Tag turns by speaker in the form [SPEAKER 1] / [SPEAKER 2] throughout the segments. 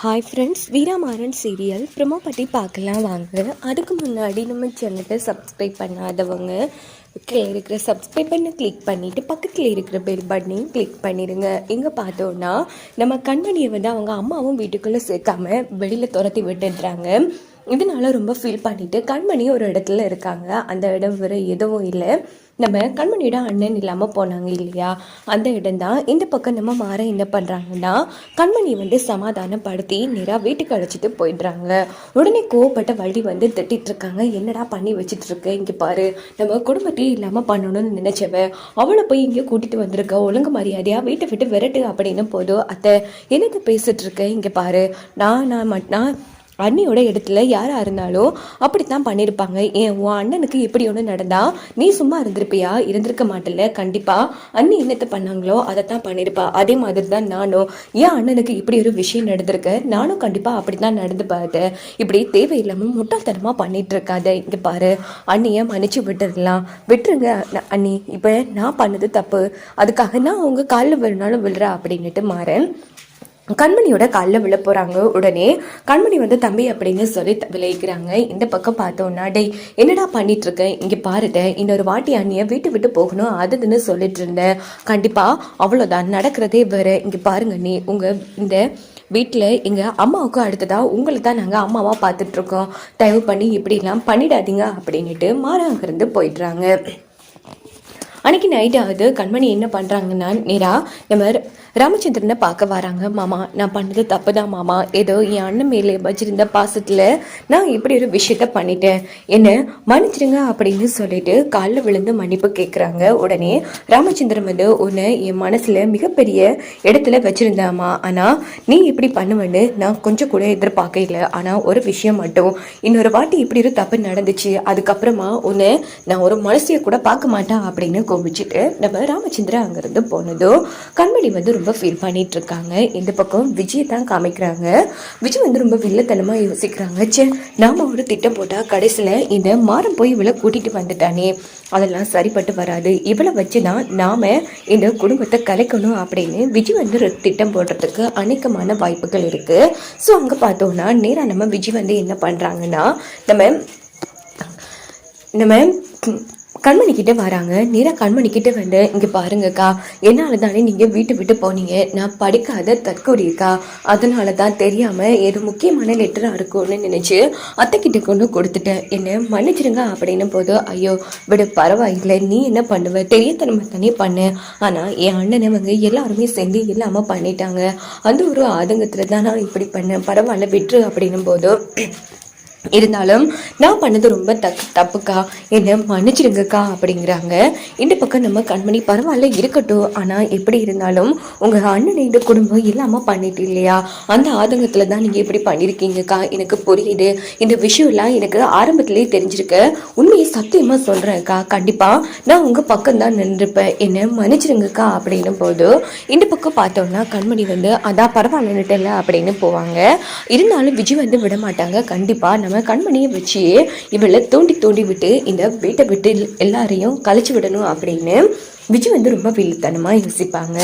[SPEAKER 1] Hi friends Veeramaran serial promo பற்றி பார்க்கலாம் வாங்க. அதுக்கு முன்னாடி நம்ம சேனலை சப்ஸ்கிரைப் பண்ணாதவங்க கீழே இருக்கிற சப்ஸ்கிரைப் பண்ணி கிளிக் பண்ணிவிட்டு பக்கத்தில் இருக்கிற பெல் பட்டனையும் கிளிக் பண்ணிடுங்க இங்கே பார்த்தோன்னா நம்ம கண்மணியை வந்து அவங்க அம்மாவும் வீட்டுக்குள்ளே சேர்க்காம வெளியில் துரத்தி விட்டுடுறாங்க. இதனால ரொம்ப ஃபீல் பண்ணிவிட்டு கண்மணி ஒரு இடத்துல இருக்காங்க. அந்த இடம் வேறு எதுவும் இல்லை. நம்ம கண்மணியோட அண்ணன் இல்லாமல் போனாங்க இல்லையா? அந்த இடம் தான் இந்த பக்கம் நம்ம மாற என்ன பண்ணுறாங்கன்னா கண்மணி வந்து சமாதானப்படுத்தி நேராக வீட்டுக்கு அழைச்சிட்டு போயிடுறாங்க. உடனே கோவப்பட்ட வழி வந்து திட்டிட்ருக்காங்க என்னடா பண்ணி வச்சுட்டு இருக்க? இங்கே பாரு. நம்ம குடும்பத்தையே இல்லாமல் பண்ணணும்னு நினைச்சவ. அவளை போய் இங்கே கூட்டிட்டு வந்திருக்க. ஒழுங்கு மரியாதையாக வீட்டை விட்டு விரட்டு அப்படின்னு போதும் அத்தை என்னத்தை பேசிட்டு இருக்க? இங்கே பாரு. நான் நான் மட்- நான் அண்ணியோட இடத்துல யாராக இருந்தாலும் அப்படித்தான் பண்ணியிருப்பாங்க ஏன் உன் அண்ணனுக்கு இப்படி ஒன்று நடந்தா நீ சும்மா இருந்திருப்பியா? இருந்திருக்க மாட்டல கண்டிப்பாக அண்ணி என்னத்தை பண்ணாங்களோ அதை தான் பண்ணியிருப்பா அதே மாதிரி தான் நானும். ஏன் அண்ணனுக்கு இப்படி ஒரு விஷயம் நடந்திருக்கு? நானும் கண்டிப்பாக அப்படி தான் நடந்து பார்த்தேன் இப்படி தேவையில்லாமல் முட்டாள்தனமாக பண்ணிகிட்டு இருக்காத இங்கே பாரு அண்ணியை மன்னிச்சு விட்டுடலாம் விட்டுருங்க அண்ணி. இப்போ நான் பண்ணது தப்பு. அதுக்காக நான் உங்கள் காலில் விழுனாலும் விழுறா அப்படின்னுட்டு மாறேன். கண்மணியோட காலில் விழ போகிறாங்க உடனே. கண்மணி வந்து தம்பி அப்படின்னு சொல்லி விளைவிக்கிறாங்க இந்த பக்கம் பார்த்தோன்னா டேய் என்னடா பண்ணிட்டு இருக்கேன் இங்கே பாருட இன்னொரு வாட்டி அண்ணியை வீட்டு விட்டு போகணும் அதுன்னு சொல்லிட்டு இருந்தேன் கண்டிப்பாக அவ்வளோதான் நடக்கிறதே வேற. இங்கே பாருங்க நீ உங்கள் இந்த வீட்டில் எங்கள் அம்மாவுக்கும் அடுத்ததாக உங்களை தான் நாங்கள் அம்மாவாக பார்த்துட்ருக்கோம் தயவு பண்ணி இப்படிலாம் பண்ணிடாதீங்க அப்படின்னுட்டு மாறாங்க இருந்து போயிடுறாங்க. அன்னைக்கு நைட் ஆகுது. கண்மணி என்ன பண்ணுறாங்கன்னா நேராக நம்ம ராமச்சந்திரனை பார்க்க வராங்க. மாமா நான் பண்ணது தப்பு தான் மாமா. ஏதோ என் அண்ணன் மேலே வச்சிருந்த பாசத்தில் நான் இப்படி ஒரு விஷயத்த பண்ணிட்டேன். என்ன மன்னிச்சிடுங்க அப்படின்னு சொல்லிட்டு காலில் விழுந்து மன்னிப்பு கேட்குறாங்க உடனே ராமச்சந்திரன் வந்து உன்னை என் மனசில் மிகப்பெரிய இடத்துல வச்சுருந்தாமா. ஆனால் நீ இப்படி பண்ணுவேன்னு நான் கொஞ்சம் கூட எதிர்பார்க்கல ஆனால் ஒரு விஷயம் மட்டும். இன்னொரு வாட்டி இப்படி ஒரு தப்பு நடந்துச்சு. அதுக்கப்புறமா உன்னை நான் ஒரு மனசையை கூட பார்க்க மாட்டேன் அப்படின்னு கோபிச்சுட்டு நம்ம ராமச்சந்திரா அங்கேருந்து போனதும் கண்மணி வந்து ரொம்ப ஃபீல் பண்ணிட்டு இருக்காங்க இந்த பக்கம் விஜய் தான் காமிக்கிறாங்க. விஜய் வந்து ரொம்ப வில்லத்தனமாக யோசிக்கிறாங்க. சே நாம் ஒரு திட்டம் போட்டால் கடைசியில் இந்த மாறம் போய் இவளை கூட்டிகிட்டு வந்துட்டானே. அதெல்லாம் சரிப்பட்டு வராது. இவளை வச்சு தான் நாம் இந்த குடும்பத்தை கலைக்கணும் அப்படின்னு விஜய் வந்து ஒரு திட்டம் போடுறதுக்கு அநேகமான வாய்ப்புகள் இருக்குது ஸோ அங்கே பார்த்தோன்னா நேராக நம்ம விஜய் வந்து என்ன பண்ணுறாங்கன்னா நம்ம நம்ம கண்மணி கிட்ட வராங்க. நேராக கண்மணி கிட்ட வந்து இங்கே பாருங்கக்கா என்னால் தானே நீங்கள் வீட்டை விட்டு போனீங்க? நான் படிக்காத தற்கொடியக்கா அதனால தான் தெரியாமல் ஏதோ முக்கியமான லெட்டராக இருக்கும்னு நினச்சி அத்தை கிட்ட கொண்டு கொடுத்துட்டேன் என்ன மன்னிச்சிருங்க அப்படின்னும் போது ஐயோ விட பரவாயில்லை. நீ என்ன பண்ணுவ? தெரியத்தனமா தானே பண்ண. ஆனால் என் அண்ணனவங்க எல்லாருமே சேர்ந்து இல்லாமல் பண்ணிட்டாங்க. அந்த ஒரு ஆதங்கத்தில் தான் நான் இப்படி பண்ணேன். பரவாயில்ல விட்டுரு அப்படின்னும் போது இருந்தாலும் நான் பண்ணது ரொம்ப தக் தப்புக்கா? என்ன மன்னிச்சிடுங்கக்கா அப்படிங்கிறாங்க. இந்த பக்கம் நம்ம கண்மணி பரவாயில்ல இருக்கட்டும். ஆனால் எப்படி இருந்தாலும் உங்கள் அண்ணனை இந்த குடும்பம் இல்லாமல் பண்ணிட்டு இல்லையா? அந்த ஆதங்கத்தில் தான் நீங்கள் இப்படி பண்ணியிருக்கீங்கக்கா எனக்கு புரியுது. இந்த விஷயம்லாம் எனக்கு ஆரம்பத்துலேயே தெரிஞ்சிருக்கு. உண்மையை சத்தியமாக சொல்கிறேன்க்கா கண்டிப்பாக நான் உங்கள் பக்கம் தான் நின்றுப்பேன். என்ன மன்னிச்சிடுங்கக்கா அப்படின்னும் போது இந்த பக்கம் பார்த்தோம்னா கண்மணி வந்து அதான் பரவாயில்லன்னுட்டல அப்படின்னு போவாங்க. இருந்தாலும் விஜய் வந்து விட மாட்டாங்க கண்டிப்பாக நம்ம கண்மணியை வச்சு இவளை தோண்டி தோண்டி விட்டு இந்த வீட்டை விட்டு எல்லாரையும் கழிச்சு விடணும் அப்படின்னு விஜய் வந்து ரொம்ப வில்லித்தனமாக யோசிப்பாங்க.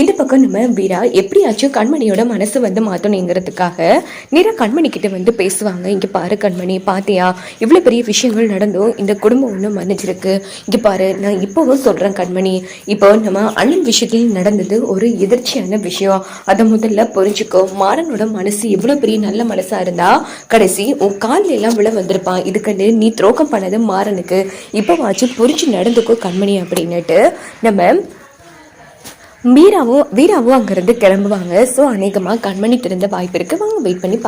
[SPEAKER 1] இந்த பக்கம் நம்ம வீரா எப்படியாச்சும் கண்மணியோட மனசு வந்து மாற்றணுங்கிறதுக்காக நேராக கண்மணி கிட்ட வந்து பேசுவாங்க. இங்கே பாரு கண்மணி பாத்தியா? இவ்வளோ பெரிய விஷயங்கள் நடந்தும் இந்த குடும்பம் ஒன்று மன்னிச்சிருக்கு இங்கே பாரு நான் இப்போவும் சொல்கிறேன் கண்மணி. இப்போ நம்ம அண்ணன் விஷயத்தில் நடந்தது ஒரு எதிர்ச்சியான விஷயம். அதை முதல்ல புரிஞ்சுக்கோ. மாறனோட மனசு எவ்வளோ பெரிய நல்ல மனசாக இருந்தா கடைசி உன் காலில் எல்லாம் விழ வந்திருப்பான். இதுக்கண்டு நீ துரோகம் பண்ணது மாறனுக்கு. இப்போவாச்சும் புரிஞ்சு நடந்துக்கோ கண்மணி அப்படின்னுட்டு நம்ம மீராவும் வீராவும் அங்கேருந்து கிளம்புவாங்க. ஸோ அநேகமாக கண்மணி திறந்த வாய்ப்பு இருக்குது வாங்க வெயிட் பண்ணி